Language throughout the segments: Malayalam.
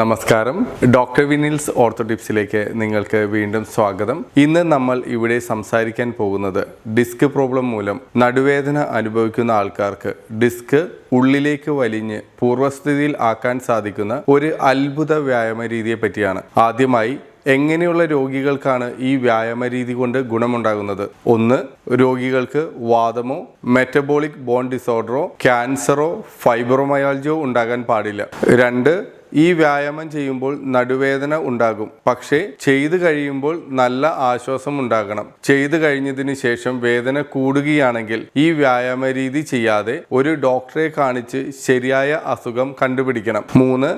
നമസ്കാരം. ഡോക്ടർ വിനിൽസ് ഓർത്തോടിപ്സിലേക്ക് നിങ്ങൾക്ക് വീണ്ടും സ്വാഗതം. ഇന്ന് നമ്മൾ ഇവിടെ സംസാരിക്കാൻ പോകുന്നത് ഡിസ്ക് പ്രോബ്ലം മൂലം നടുവേദന അനുഭവിക്കുന്ന ആൾക്കാർക്ക് ഡിസ്ക് ഉള്ളിലേക്ക് വലിഞ്ഞ് പൂർവസ്ഥിതിയിൽ ആക്കാൻ സാധിക്കുന്ന ഒരു അത്ഭുത വ്യായാമ രീതിയെ പറ്റിയാണ്. ആദ്യമായി എങ്ങനെയുള്ള രോഗികൾക്കാണ് ഈ വ്യായാമ രീതി കൊണ്ട് ഗുണമുണ്ടാകുന്നത്? ഒന്ന് രോഗികൾക്ക് വാദമോ മെറ്റബോളിക് ബോൺ ഡിസോർഡറോ ക്യാൻസറോ ഫൈബ്രോമയാൾജിയോ ഉണ്ടാകാൻ പാടില്ല. രണ്ട് ഈ വ്യായാമം ചെയ്യുമ്പോൾ നടുവേദന ഉണ്ടാകും. പക്ഷേ ചെയ്തു കഴിയുമ്പോൾ നല്ല ആശ്വാസം ഉണ്ടാകണം. ചെയ്തു കഴിഞ്ഞതിന് ശേഷം വേദന കൂടുകയാണെങ്കിൽ ഈ വ്യായാമ രീതി ചെയ്യാതെ ഒരു ഡോക്ടറെ കാണിച്ച് ശരിയായ അസുഖം കണ്ടുപിടിക്കണം. മൂന്ന്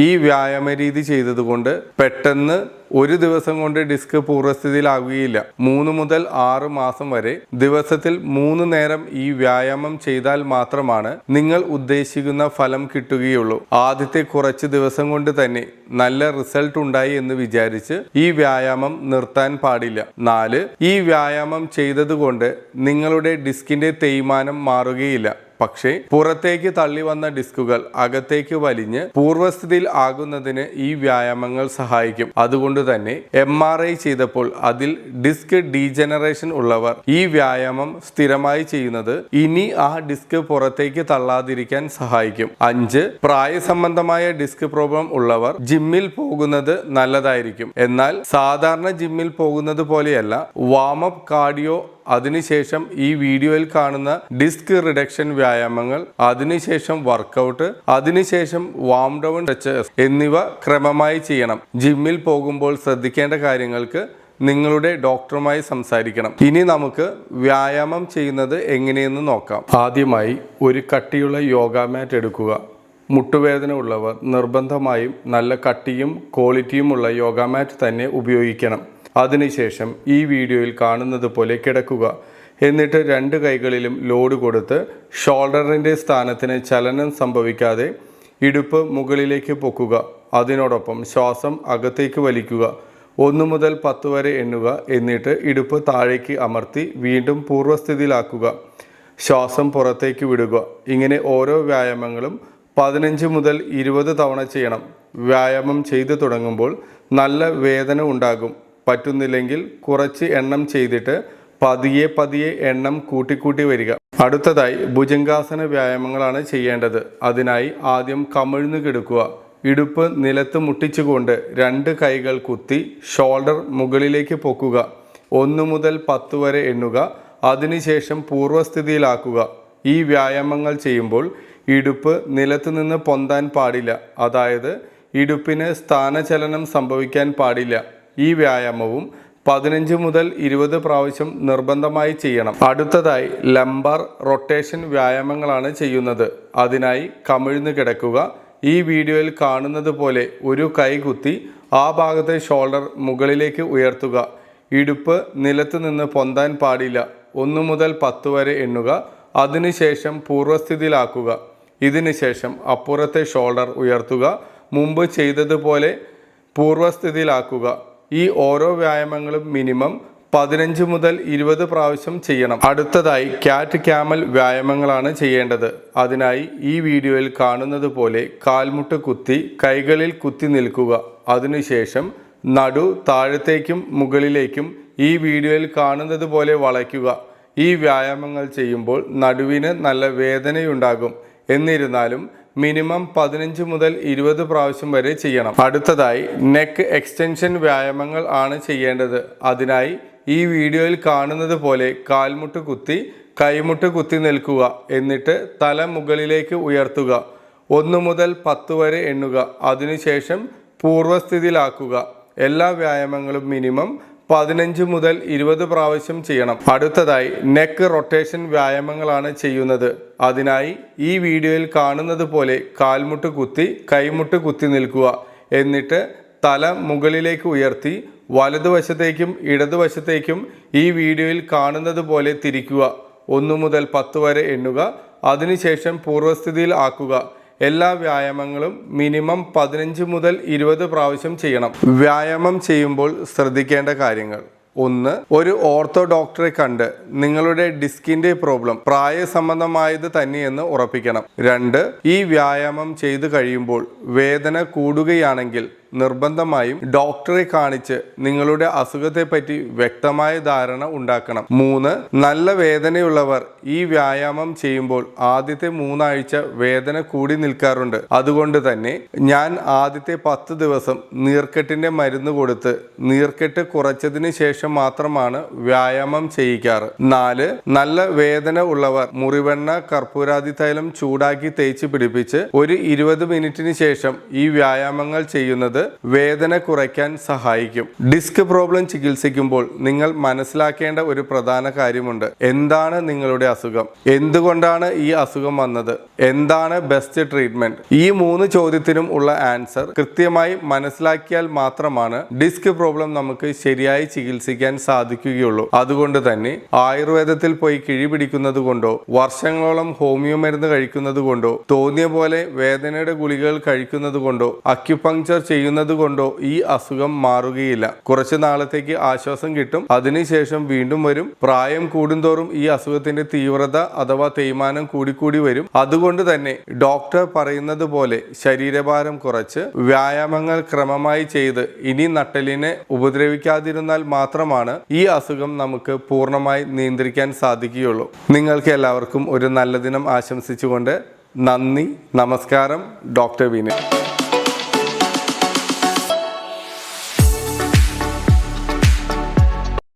ഈ വ്യായാമ രീതി ചെയ്തതുകൊണ്ട് പെട്ടെന്ന് ഒരു ദിവസം കൊണ്ട് ഡിസ്ക് പൂർവസ്ഥിതിയിലാകുകയില്ല മൂന്ന് മുതൽ ആറ് മാസം വരെ ദിവസത്തിൽ മൂന്ന് നേരം ഈ വ്യായാമം ചെയ്താൽ മാത്രമാണ് നിങ്ങൾ ഉദ്ദേശിക്കുന്ന ഫലം കിട്ടുകയുള്ളൂ. ആദ്യത്തെ കുറച്ച് ദിവസം കൊണ്ട് തന്നെ നല്ല റിസൾട്ട് ഉണ്ടായി എന്ന് വിചാരിച്ച് ഈ വ്യായാമം നിർത്താൻ പാടില്ല. നാല് ഈ വ്യായാമം ചെയ്തതുകൊണ്ട് നിങ്ങളുടെ ഡിസ്കിന്റെ തേയ്മാനം മാറുകയില്ല. പക്ഷേ പുറത്തേക്ക് തള്ളി വന്ന ഡിസ്കുകൾ അകത്തേക്ക് വലിഞ്ഞ് പൂർവസ്ഥിതിയിൽ ആകുന്നതിന് ഈ വ്യായാമങ്ങൾ സഹായിക്കും. അതുകൊണ്ട് തന്നെ എം ആർ ഐ ചെയ്തപ്പോൾ അതിൽ ഡിസ്ക് ഡീജനറേഷൻ ഉള്ളവർ ഈ വ്യായാമം സ്ഥിരമായി ചെയ്യുന്നത് ഇനി ആ ഡിസ്ക് പുറത്തേക്ക് തള്ളാതിരിക്കാൻ സഹായിക്കും. അഞ്ച് പ്രായസംബന്ധമായ ഡിസ്ക് പ്രോബ്ലം ഉള്ളവർ ജിമ്മിൽ പോകുന്നത് നല്ലതായിരിക്കും. എന്നാൽ സാധാരണ ജിമ്മിൽ പോകുന്നത് പോലെയല്ല വാമപ്പ് കാർഡിയോ അതിനുശേഷം ഈ വീഡിയോയിൽ കാണുന്ന ഡിസ്ക് റിഡക്ഷൻ വ്യായാമങ്ങൾ അതിനുശേഷം വർക്കൗട്ട് അതിനുശേഷം വാം ഡൗൺ ടച്ചേഴ്സ് എന്നിവ ക്രമമായി ചെയ്യണം. ജിമ്മിൽ പോകുമ്പോൾ ശ്രദ്ധിക്കേണ്ട കാര്യങ്ങൾക്ക് നിങ്ങളുടെ ഡോക്ടറുമായി സംസാരിക്കണം. ഇനി നമുക്ക് വ്യായാമം ചെയ്യുന്നത് എങ്ങനെയെന്ന് നോക്കാം. ആദ്യമായി ഒരു കട്ടിയുള്ള യോഗ മാറ്റ് എടുക്കുക. മുട്ടുവേദന ഉള്ളവർ നിർബന്ധമായും നല്ല കട്ടിയും ക്വാളിറ്റിയുമുള്ള യോഗ മാറ്റ് തന്നെ ഉപയോഗിക്കണം. അതിനുശേഷം ഈ വീഡിയോയിൽ കാണുന്നത് പോലെ കിടക്കുക. എന്നിട്ട് രണ്ട് കൈകളിലും ലോഡ് കൊടുത്ത് ഷോൾഡറിന്റെ സ്ഥാനത്തിന് ചലനം സംഭവിക്കാതെ ഇടുപ്പ് മുകളിലേക്ക് പൊക്കുക. അതിനോടൊപ്പം ശ്വാസം അകത്തേക്ക് വലിക്കുക. ഒന്നു മുതൽ പത്ത് വരെ എണ്ണുക. എന്നിട്ട് ഇടുപ്പ് താഴേക്ക് അമർത്തി വീണ്ടും പൂർവസ്ഥിതിയിലാക്കുക. ശ്വാസം പുറത്തേക്ക് വിടുക. ഇങ്ങനെ ഓരോ വ്യായാമങ്ങളും പതിനഞ്ച് മുതൽ ഇരുപത് തവണ ചെയ്യണം. വ്യായാമം ചെയ്തു തുടങ്ങുമ്പോൾ നല്ല വേദന ഉണ്ടാകും. പറ്റുന്നില്ലെങ്കിൽ കുറച്ച് എണ്ണം ചെയ്തിട്ട് പതിയെ പതിയെ എണ്ണം കൂട്ടിക്കൂട്ടി വരിക. അടുത്തതായി ഭുജങ്കാസന വ്യായാമങ്ങളാണ് ചെയ്യേണ്ടത്. അതിനായി ആദ്യം കമിഴ്ന്നു കിടക്കുക. ഇടുപ്പ് നിലത്ത് മുട്ടിച്ചുകൊണ്ട് രണ്ട് കൈകൾ കുത്തി ഷോൾഡർ മുകളിലേക്ക് പൊക്കുക. ഒന്ന് മുതൽ പത്ത് വരെ എണ്ണുക. അതിനുശേഷം പൂർവസ്ഥിതിയിലാക്കുക ഈ വ്യായാമങ്ങൾ ചെയ്യുമ്പോൾ ഇടുപ്പ് നിലത്ത് നിന്ന് പൊന്താൻ പാടില്ല. അതായത് ഇടുപ്പിന് സ്ഥാനചലനം സംഭവിക്കാൻ പാടില്ല. ഈ വ്യായാമവും പതിനഞ്ച് മുതൽ ഇരുപത് പ്രാവശ്യം നിർബന്ധമായി ചെയ്യണം. അടുത്തതായി ലംബാർ റൊട്ടേഷൻ വ്യായാമങ്ങളാണ് ചെയ്യുന്നത്. അതിനായി കമിഴ്ന്ന് കിടക്കുക. ഈ വീഡിയോയിൽ കാണുന്നത് പോലെ ഒരു കൈ കുത്തി ആ ഭാഗത്തെ ഷോൾഡർ മുകളിലേക്ക് ഉയർത്തുക. ഇടുപ്പ് നിലത്ത് നിന്ന് പൊന്താൻ പാടില്ല. ഒന്ന് മുതൽ പത്ത് വരെ എണ്ണുക. അതിനുശേഷം പൂർവസ്ഥിതിയിലാക്കുക ഇതിനുശേഷം അപ്പുറത്തെ ഷോൾഡർ ഉയർത്തുക. മുമ്പ് ചെയ്തതുപോലെ പൂർവസ്ഥിതിയിലാക്കുക ഈ ഓരോ വ്യായാമങ്ങളും മിനിമം പതിനഞ്ച് മുതൽ ഇരുപത് പ്രാവശ്യം ചെയ്യണം. അടുത്തതായി ക്യാറ്റ് ക്യാമൽ വ്യായാമങ്ങളാണ് ചെയ്യേണ്ടത്. അതിനായി ഈ വീഡിയോയിൽ കാണുന്നത് പോലെ കാൽമുട്ട് കുത്തി കൈകളിൽ കുത്തി നിൽക്കുക. അതിനുശേഷം നടു താഴത്തേക്കും മുകളിലേക്കും ഈ വീഡിയോയിൽ കാണുന്നത് പോലെ വളയ്ക്കുക. ഈ വ്യായാമങ്ങൾ ചെയ്യുമ്പോൾ നടുവിന് നല്ല വേദനയുണ്ടാകും. എന്നിരുന്നാലും മിനിമം പതിനഞ്ച് മുതൽ ഇരുപത് പ്രാവശ്യം വരെ ചെയ്യണം. അടുത്തതായി നെക്ക് എക്സ്റ്റൻഷൻ വ്യായാമങ്ങൾ ആണ് ചെയ്യേണ്ടത്. അതിനായി ഈ വീഡിയോയിൽ കാണുന്നത് പോലെ കാൽമുട്ട് കുത്തി കൈമുട്ട് കുത്തി നിൽക്കുക എന്നിട്ട് തല മുകളിലേക്ക് ഉയർത്തുക. ഒന്ന് മുതൽ പത്ത് വരെ എണ്ണുക. അതിനുശേഷം പൂർവസ്ഥിതിയിലാക്കുക. എല്ലാ വ്യായാമങ്ങളും മിനിമം പതിനഞ്ച് മുതൽ ഇരുപത് പ്രാവശ്യം ചെയ്യണം. അടുത്തതായി നെക്ക് റൊട്ടേഷൻ വ്യായാമങ്ങളാണ് ചെയ്യുന്നത്. അതിനായി ഈ വീഡിയോയിൽ കാണുന്നത് പോലെ കാൽമുട്ട് കുത്തി കൈമുട്ട് കുത്തി നിൽക്കുക. എന്നിട്ട് തല മുകളിലേക്ക് ഉയർത്തി വലതുവശത്തേക്കും ഇടതുവശത്തേക്കും ഈ വീഡിയോയിൽ കാണുന്നത് പോലെ തിരിക്കുക. ഒന്നു മുതൽ പത്ത് വരെ എണ്ണുക. അതിനുശേഷം പൂർവസ്ഥിതിയിൽ ആക്കുക. എല്ലാ വ്യായാമങ്ങളും മിനിമം പതിനഞ്ച് മുതൽ ഇരുപത് പ്രാവശ്യം ചെയ്യണം. വ്യായാമം ചെയ്യുമ്പോൾ ശ്രദ്ധിക്കേണ്ട കാര്യങ്ങൾ. ഒന്ന് ഒരു ഓർത്തോ ഡോക്ടറെ കണ്ട് നിങ്ങളുടെ ഡിസ്കിന്റെ പ്രോബ്ലം പ്രായസംബന്ധമായത് തന്നെയെന്ന് ഉറപ്പിക്കണം. രണ്ട് ഈ വ്യായാമം ചെയ്തു കഴിയുമ്പോൾ വേദന കൂടുകയാണെങ്കിൽ നിർബന്ധമായും ഡോക്ടറെ കാണിച്ച് നിങ്ങളുടെ അസുഖത്തെപ്പറ്റി വ്യക്തമായ ധാരണ ഉണ്ടാക്കണം. മൂന്ന് നല്ല വേദനയുള്ളവർ ഈ വ്യായാമം ചെയ്യുമ്പോൾ ആദ്യത്തെ മൂന്നാഴ്ച വേദന കൂടി നിൽക്കാറുണ്ട്. അതുകൊണ്ട് തന്നെ ഞാൻ ആദ്യത്തെ പത്ത് ദിവസം നീർക്കെട്ടിന്റെ മരുന്ന് കൊടുത്ത് നീർക്കെട്ട് കുറച്ചതിന് ശേഷം മാത്രമാണ് വ്യായാമം ചെയ്യിക്കാറ്. നാല് നല്ല വേദന ഉള്ളവർ മുറിവെണ്ണ കർപ്പൂരാതി തൈലം ചൂടാക്കി തേച്ച് പിടിപ്പിച്ച് ഒരു ഇരുപത് മിനിറ്റിന് ശേഷം ഈ വ്യായാമങ്ങൾ ചെയ്യുന്നത് വേദന കുറയ്ക്കാൻ സഹായിക്കും. ഡിസ്ക് പ്രോബ്ലം ചികിത്സിക്കുമ്പോൾ നിങ്ങൾ മനസ്സിലാക്കേണ്ട ഒരു പ്രധാന കാര്യമുണ്ട്. എന്താണ് നിങ്ങളുടെ അസുഖം? എന്തുകൊണ്ടാണ് ഈ അസുഖം വന്നത്? എന്താണ് ബെസ്റ്റ് ട്രീറ്റ്മെന്റ് ഈ മൂന്ന് ചോദ്യത്തിനും ഉള്ള ആൻസർ കൃത്യമായി മനസ്സിലാക്കിയാൽ മാത്രമാണ് ഡിസ്ക് പ്രോബ്ലം നമുക്ക് ശരിയായി ചികിത്സിക്കാൻ സാധിക്കുകയുള്ളൂ. അതുകൊണ്ട് തന്നെ ആയുർവേദത്തിൽ പോയി കിഴി പിടിക്കുന്നത് കൊണ്ടോ വർഷങ്ങളോളം ഹോമിയോ മരുന്ന് കഴിക്കുന്നത് കൊണ്ടോ തോന്നിയ പോലെ വേദനയുടെ ഗുളികകൾ കഴിക്കുന്നത് കൊണ്ടോ അക്യുപങ്ചർ ചെയ്യുന്നത് കൊണ്ടോ ഈ അസുഖം മാറുകയില്ല. കുറച്ചു നാളത്തേക്ക് ആശ്വാസം കിട്ടും. അതിനുശേഷം വീണ്ടും വരും. പ്രായം കൂടുന്തോറും ഈ അസുഖത്തിന്റെ തീവ്രത അഥവാ തേയ്മാനം കൂടിക്കൂടി വരും. അതുകൊണ്ട് തന്നെ ഡോക്ടർ പറയുന്നത് പോലെ ശരീരഭാരം കുറച്ച് വ്യായാമങ്ങൾ ക്രമമായി ചെയ്ത് ഇനി നട്ടലിനെ ഉപദ്രവിക്കാതിരുന്നാൽ മാത്രമാണ് ഈ അസുഖം നമുക്ക് പൂർണമായി നിയന്ത്രിക്കാൻ സാധിക്കുകയുള്ളൂ. നിങ്ങൾക്ക് എല്ലാവർക്കും ഒരു നല്ല ദിനം ആശംസിച്ചുകൊണ്ട് നന്ദി നമസ്കാരം ഡോക്ടർ വിനയ്.